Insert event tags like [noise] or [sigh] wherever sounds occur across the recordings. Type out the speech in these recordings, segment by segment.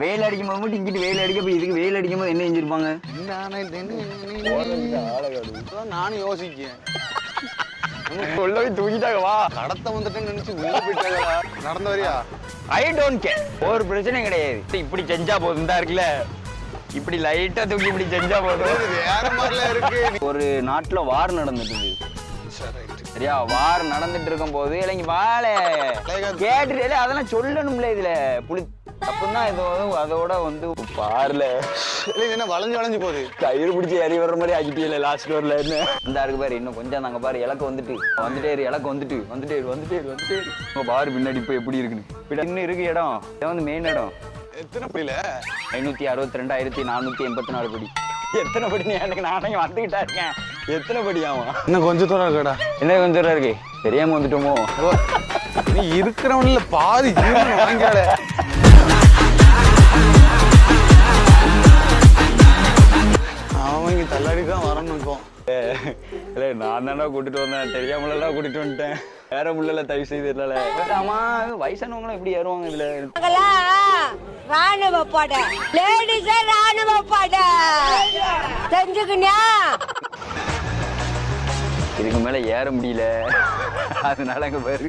வெயில் அடிக்கும் போது மட்டும் இங்கிட்டு வெயில் அடிக்க போய் இதுக்கு வெயில் அடிக்கும் போது என்ன செஞ்சிருப்பாங்க? நானும் யோசிக்கேன் உள்ள போய் தூக்கிட்டாங்க வா. கடத்த வந்துட்டேன்னு நினைச்சு உள்ள போயிட்டாங்களா நடந்து வரியா? ஐ டோன்ட் கேர் ஒரு பிரச்சனையும் கிடையாது. இப்படி செஞ்சா போதும் தான் இருக்குல்ல. இப்படி லைட்டா தூக்கி இப்படி செஞ்சா போதும். வேற மாதிரிலாம் இருக்கு. ஒரு நாட்டுல வார் நடந்துட்டு. சரியா? வார் நடந்துட்டு இருக்கும் போது இல்லைங்க வாழ கேட்டுட்டு அதெல்லாம் சொல்லணும்ல இதுல. புளி தப்புன்னா இதோ அதோட வந்து பாருல. இல்ல, என்ன வளைஞ்சு வளைஞ்சு போகுது? கயிறு பிடிச்சி ஏறி வர்ற மாதிரி ஆக்கிட்டீங்களே லாஸ்ட் டோர்ல என்ன? இந்த இருக்கு பாரு இன்னும் கொஞ்சம் நாங்க பாரு இலக்கு வந்துட்டு. வந்துட்டே இரு இலக்கு வந்துட்டு வந்துட்டே இரு வந்துட்டே இரு வந்துட்டே இரு. உங்க பாரு பின்னாடி இப்போ எப்படி இருக்குன்னு. இன்னும் இருக்கு இடம். இது வந்து மெயின் இடம். எத்தனை புரியல ஐநூத்தி அறுபத்தி ரெண்டாயிரத்தி நானூத்தி எண்பத்தி நாலு படி எத்தனை படி எனக்கு நானே வந்துகிட்டா இருக்கேன். எத்தனை படி ஆமா இன்னும் கொஞ்சம் தூரம் இருக்கடா. என்ன கொஞ்சம் தூரம் இருக்கு. தெரியாம வந்துட்டோமோ? நீ இருக்கிறவன்ல பாதி ஜீவன் வாங்கியாட இங்க தள்ளாடி தான் வரணும் இப்போ இல்ல நான் தானே கூட்டிட்டு வந்தேன். தெரியாமலாம் கூட்டிட்டு வந்துட்டேன். வேற முள்ளல தயவு செய்து இல்லல ஆமா வயசானவங்களும் எப்படி ஏறுவாங்க இதுல? ராணுவ படை. லேடிஸே ராணுவ படை. தெரிஞ்சுக்கினியா? இதுக்கு மேல ஏற முடியல. அதனால அங்க பாரு.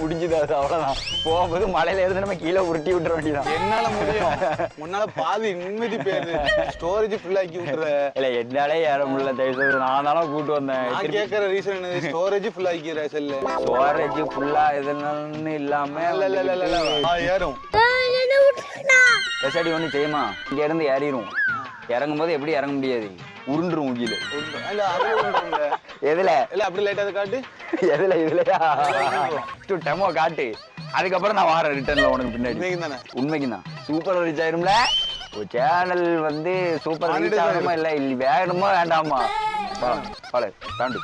முடிஞ்சுது அது அவ்வளவுதான். போகும்போது மலையில இருந்து நம்ம கீழே உருட்டி விட்டுற வேண்டியதான் என்னால முடியும். முன்னால பாதி நிம்மதி போயிருது ஸ்டோரேஜ் ஃபுல் ஆக்கி விட்டுற. இல்ல என்னாலே ஏற முடியல தயவு செய்து நான் தானே கூட்டு வந்தேன். கேட்கற ரீசன் என்னது? ஸ்டோரேஜ் ஃபுல் ஆக்கிற செல்ல ஸ்டோரேஜ் ஃபுல்லா இதுன்னு இல்லாம இல்ல இல்ல இல்ல இல்ல ஏறும். பெசாடி ஒண்ணு செய்யுமா? இங்க இருந்து ஏறிடும் இறங்கும் போது எப்படி இறங்க முடியாது? உருண்டுரும் இல்ல. எதுல? இல்ல அப்படி லைட்டா அதை காட்டு. எதுல இதுலயா டெமோ காட்டு. அதுக்கப்புறம் நான் வாரேன் ரிட்டர்ன்ல உனக்கு பின்னாடி. உண்மைக்கு தானே? உண்மைக்கு தான். சூப்பர் ரீச் ஆயிரும்ல? ஒரு சேனல் வந்து சூப்பர் ரீச். ஆகணுமா இல்ல இல்ல வேணுமா வேண்டாமா? வாழ தாண்டு.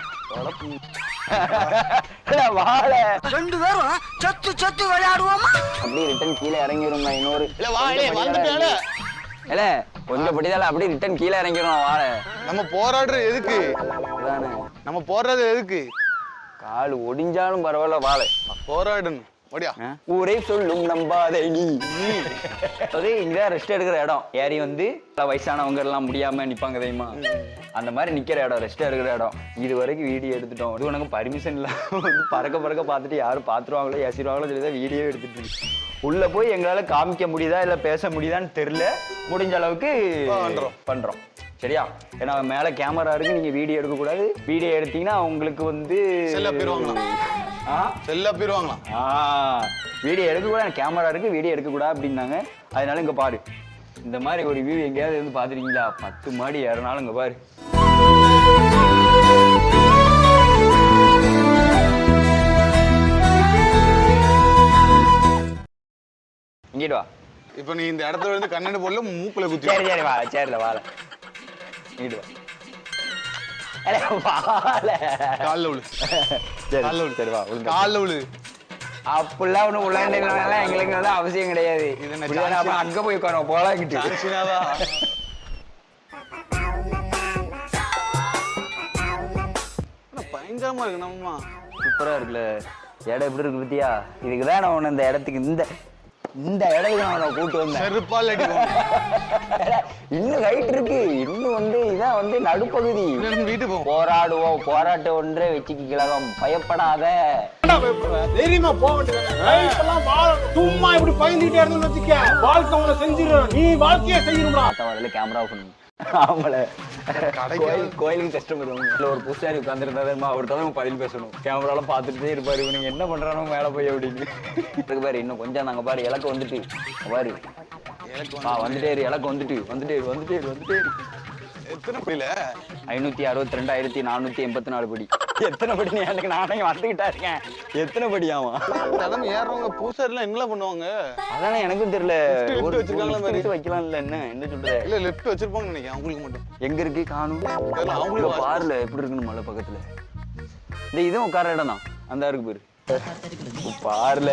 [laughs] வாழ ரெண்டு பேரும் சத்து சத்து விளையாடுவோமா? அப்படியே ரிட்டர்ன் கீழே இறங்கிரும் இன்னொரு. இல்ல வா இல்ல வந்துட்டால இல்ல கொஞ்சம் படிதால அப்படியே ரிட்டர்ன் கீழே இறங்கிரும் வாழ. நம்ம போராடுறது எதுக்கு? அதானே. நம்ம போராடுறது எதுக்கு? கால் ஒடிஞ்சாலும் பரவாயில்ல வாழ. போராடணும் ஊரே சொல்லும் நம்பாதே நீ. அது இங்கதான் ரெஸ்ட் எடுக்கிற இடம். ஏறி வந்து வயசானவங்க எல்லாம் முடியாம நிப்பாங்க தெரியுமா? அந்த மாதிரி நிக்கிற இடம் ரெஸ்ட் எடுக்கிற இடம். இது வரைக்கும் வீடியோ எடுத்துட்டோம். இது உனக்கு பர்மிஷன் இல்லாம வந்து பறக்க பறக்க பார்த்துட்டு யாரும் பார்த்துருவாங்களோ ஏசிடுவாங்களோ சொல்லி தான் வீடியோ எடுத்துட்டு. உள்ள போய் எங்களால காமிக்க முடியுதா இல்ல பேச முடியுதான்னு தெரியல. முடிஞ்ச அளவுக்கு பண்றோம். பண்றோம். சரியா? ஏன்னா மேல கேமரா இருக்கு நீங்க வீடியோ எடுக்க கூடாது வீடியோ எடுத்தீங்கன்னா உங்களுக்கு வந்து செல்ல போயிருவாங்களாம். வீடியோ எடுக்கக்கூடாது கேமரா இருக்கு வீடியோ எடுக்கக்கூடாது அப்படின்னாங்க. அதனால இங்க பாரு. இந்த மாதிரி ஒரு வியூ எங்கேயாவது வந்து பார்த்துருக்கீங்களா? பத்து மாடி ஏறினாலும் இங்க பாரு. இங்கிட்டு வா. இப்போ நீ இந்த இடத்துல வந்து கண்ணெடு போடல மூக்குல குத்தி சரி சரி வா சரில வாழ இங்கிட்டு வா. கால்ல விழு சரி கால்ல விழு சரி வா கால்ல அப்படிலாம் ஒன்றும் எங்களுக்கு வந்து அவசியம் கிடையாது. இது என்ன இப்படிதானே அப்ப சான்ஸா? அங்க போய் உட்காரோம் போலாக்கிட்டு. பயங்கரமா இருக்கு நம்ம சூப்பரா இருக்குல்ல. இடம் எப்படி இருக்கு பத்தியா? இதுக்கு தான் நான் உன்னை இந்த இடத்துக்கு இந்த இந்த இடத்துக்கு நான் உன்னை கூட்டு வந்தேன். செருப்பால் இன்னும் ஹைட் இருக்கு. இன்னும் வந்து இதான் வந்து நடுப்பகுதி. வீட்டுக்கு போராடுவோம். போராட்டம் ஒன்றே வெற்றிக்கு கிழகம் பயப்படாத. தைரியமா போக வேண்டியது சும்மா இப்படி பயந்துட்டே இருந்து வச்சுக்க. வாழ்க்கை உன்னை செஞ்சிடும் நீ வாழ்க்கையை செய்யணும்டா. அதில் கேமரா பண்ணு. ஆமால கோயிலுக்கு கஸ்டமர் இல்ல ஒரு புஷாரி உட்காந்துருந்தாருமா ஒருத்தவங்க நம்ம பதில் பேசணும். கேமராலாம் பார்த்துட்டே இருப்பாரு. இவனுங்க என்ன பண்றானோ மேல போய் அப்படின்னு. இருக்கு பாரு இன்னும் கொஞ்சம் நாங்க பாரு இலக்கு வந்துட்டு. பாரு. ஆ வந்துட்டே இரு இலக்கு வந்துட்டு. வந்துட்டே இரு வந்துட்டே இரு வந்துட்டே இரு. எத்தனை புரியல ஐநூத்தி அறுபத்தி ரெண்டாயிரத்தி நானூத்தி எண்பத்தி நாலு படி. எத்தனை படி நீ எனக்கு நானே வந்துகிட்டா இருக்கேன். எத்தனை படி ஆமா அதெல்லாம் ஏறுறவங்க பூசாரிலாம் என்னலாம் பண்ணுவாங்க? அதானே எனக்கும் தெரியல. ஒரு வச்சிருக்காங்களா lift வைக்கலாம்ல என்ன? என்ன சொல்ற? இல்ல லெஃப்ட் வச்சிருப்பாங்கன்னு நினைக்கிறேன். அவங்களுக்கு மட்டும். எங்க இருக்கு? காணும். அவங்களுக்கு பாருல எப்படி இருக்குன்னு மலை பக்கத்துல. இந்த இதுவும் உட்கார இடம் தான் அந்த இருக்கு பாரு. பாருல.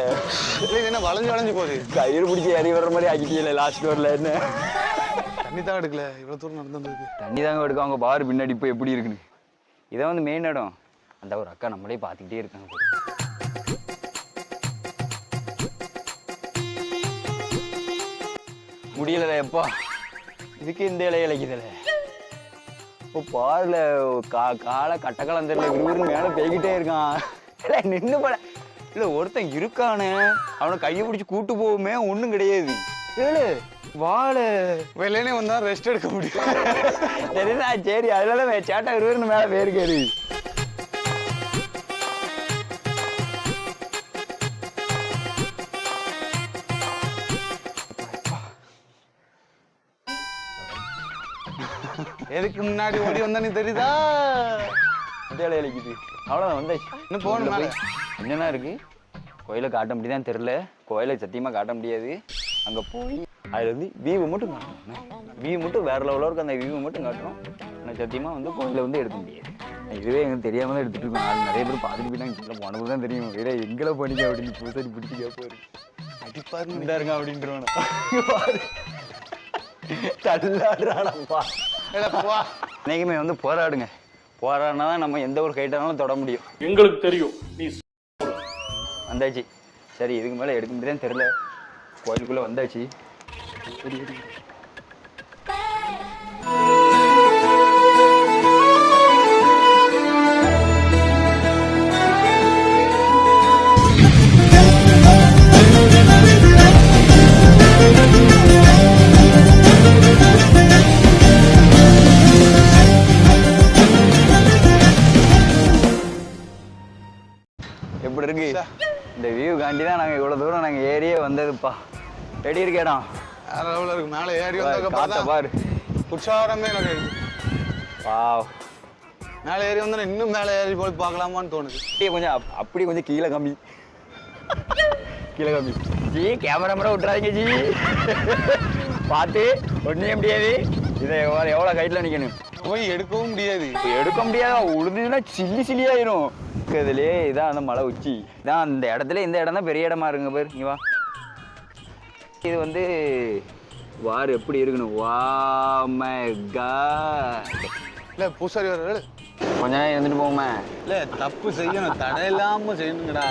இல்ல என்ன வளைஞ்சு வளைஞ்சு போகுது? கயிறு பிடிச்சி ஏறி வர்ற மாதிரி ஆக்கிட்டீங்களே லாஸ்ட் டோர்ல என்ன? தண்ணி தான் எடுக்கல. இவ்வளவு தூரம் நடந்துருக்கு தண்ணி தாங்க எடுக்காங்க பாரு பின்னாடி இப்போ எப்படி இருக்குன்னு. இதான் வந்து மெயின் இடம். அந்த ஒரு அக்கா நம்மளே பார்த்துக்கிட்டே இருக்காங்க. பாரு. முடியல எப்பா. இதுக்கு இந்த இலை இலைக்குதுல இப்போ பாருல கா காலை கட்டக்காலம் தெரியல விறுவிறுன்னு மேலே பேய்கிட்டே இருக்கான். இல்லை நின்று போல இல்லை ஒருத்தன் இருக்கானே. அவனை கையை பிடிச்சி கூட்டு போவோமே ஒன்றும் கிடையாது. ஏழு வாழை வெளியே வந்தா ரெஸ்ட் எடுக்க முடியும். தெரியுதா? சரி அதனால தான் சேட்டா விறுவிறுன்னு மேலே போயிருக்காரு எதுக்கு முன்னாடி ஓடி வந்தா நீ தெரியுதா? இந்த இலை இலைக்குது அவ்வளோதான் வந்தாச்சு. இன்னும் போகணும். என்னென்ன இருக்கு? கோயிலை காட்ட முடியுதான்னு தெரில கோயிலை சத்தியமாக காட்ட முடியாது. அங்கே போய் அதில் வந்து வியூவை மட்டும் காட்டணும். வியூ மட்டும் வேற லெவலில் இருக்கு அந்த வியூவை மட்டும் காட்டணும். ஆனால் சத்தியமாக வந்து கோயிலை வந்து எடுக்க முடியாது. இதுவே எங்களுக்கு தெரியாம தான் எடுத்துட்டு இருக்கோம். அது நிறைய பேர் பார்த்துட்டு போயிட்டாங்க. கீழே போனது தான் தெரியும். இதே எங்களை பண்ணிக்க அப்படின்னு பூசாரி பிடிச்சி கேட்பாரு அடிப்பாரு இந்த இருங்க அப்படின்றவன. தள்ளாடுறானப்பா ஏடா, போ என்னைக்குமே வந்து போராடுங்க. போராடினா தான் நம்ம எந்த ஒரு கைட்டானாலும் தொட முடியும். எங்களுக்கு தெரியும். நீ வந்தாச்சு. சரி இதுக்கு மேலே எடுக்க முடியாதுன்னு தெரில கோயிலுக்குள்ளே வந்தாச்சு. தூரம் நாங்கள் ஏறியே வந்ததுப்பா. எப்படி இருக்கு இடம் லெவலில் இருக்கு. மேலே ஏறி அப்புறம் பாரு. உற்சாகமே எனக்கு மேலே ஏறி வந்தா இன்னும் மேலே ஏறி போய் பார்க்கலாமான்னு தோணுது. அப்படியே கொஞ்சம் அப்- அப்படி கொஞ்சம் கீழே கம்மி. கீழே கம்மி. ஜி கேமரா மேலே விட்டுறாதீங்க ஜி. பார்த்து ஒன்றே முடியாது. இதை எவ்வளோ கைட்டில் நிற்கணும் போய் எடுக்கவும் முடியாது. எடுக்க முடியாத? உழுதுன்னா சில்லி சில்லி இதுலயே இதான் அந்த மலை உச்சி. இதான் அந்த இடத்துல இந்த இடம் தான் பெரிய இடமா இருக்குங்க பேர். இங்க வா. இது வந்து வார் எப்படி இருக்கணும்? வா காட் இல்ல பூசாரி வர கொஞ்ச நேரம் இருந்துட்டு போவோமே. இல்ல தப்பு செய்யணும். தடை இல்லாம செய்யணுங்கடா.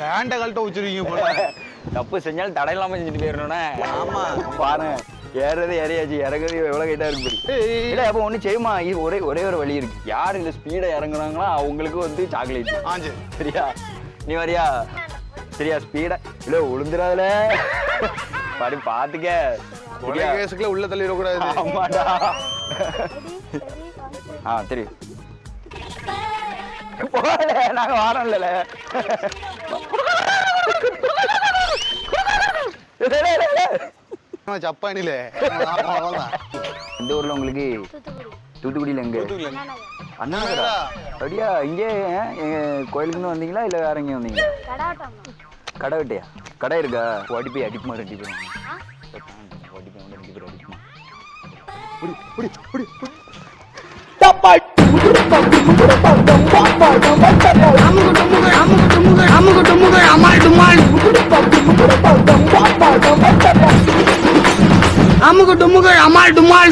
ஃபேண்ட கழட்ட வச்சிருக்கீங்க போல. தப்பு செஞ்சாலும் தடை இல்லாம செஞ்சுட்டு போயிடணும்னா. ஆமா. பாருங்க. ஏறுறது ஏறியாச்சு. இறங்குறது எவ்வளவு கைட்டா இருக்கு பாரு. இல்ல அப்போ ஒண்ணு செய்யுமா? இது ஒரே ஒரே ஒரு வழி இருக்கு. யார் இந்த ஸ்பீடா இறங்குறாங்களோ அவங்களுக்கு வந்து சாக்லேட் ஆஞ்சு சரியா? நீ வரியா? சரியா ஸ்பீடா இல்ல உளுந்துடாதுல பாரு பாத்துக்க. ஒரே சரியா? கேஸுக்குள்ள உள்ள தள்ளிடக்கூடாது. ஆமாடா. ஆ தெரியும் போகல நாங்க வாரம் இல்லல [laughs] ஜப்பானில. அவ்வளவுதான். எந்த ஊர்ல உங்களுக்கு தூத்துக்குடியில எங்க. அண்ணா? அப்படியா இங்கே கோயிலுக்குன்னு வந்தீங்களா இல்ல வேற எங்கேயும் வந்தீங்களா? கடை வெட்டியா? கடை இருக்கா? ஓடி போய் அடிக்குமா ரெண்டு பேரும். ஓடி போய் ரெண்டு আমার ডুমাল